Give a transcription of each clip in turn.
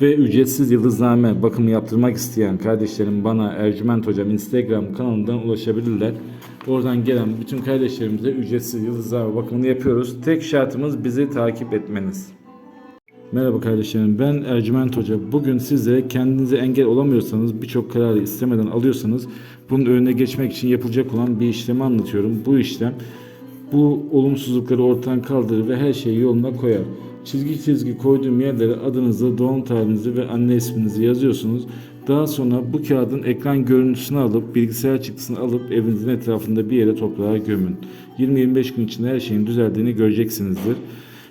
Ve ücretsiz yıldızname bakımı yaptırmak isteyen kardeşlerim bana Ercüment Hocam Instagram kanalından ulaşabilirler. Oradan gelen bütün kardeşlerimize ücretsiz yıldızname bakımını yapıyoruz. Tek şartımız bizi takip etmeniz. Merhaba kardeşlerim ben Ercüment Hoca. Bugün size kendinize engel olamıyorsanız birçok kararı istemeden alıyorsanız bunun önüne geçmek için yapılacak olan bir işlemi anlatıyorum. Bu işlem bu olumsuzlukları ortadan kaldırır ve her şeyi yoluna koyar. Çizgi çizgi koyduğum yerlere adınızı, doğum tarihinizi ve anne isminizi yazıyorsunuz. Daha sonra bu kağıdın ekran görüntüsünü alıp bilgisayar çıktısını alıp evinizin etrafında bir yere toprağa gömün. 20-25 gün içinde her şeyin düzeldiğini göreceksinizdir.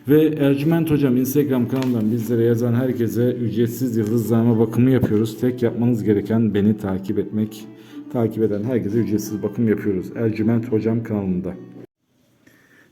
Ve Ercüment Hocam Instagram kanalından bizlere yazan herkese ücretsiz yıldızname bakımı yapıyoruz. Tek yapmanız gereken beni takip etmek. Takip eden herkese ücretsiz bakım yapıyoruz. Ercüment Hocam kanalında.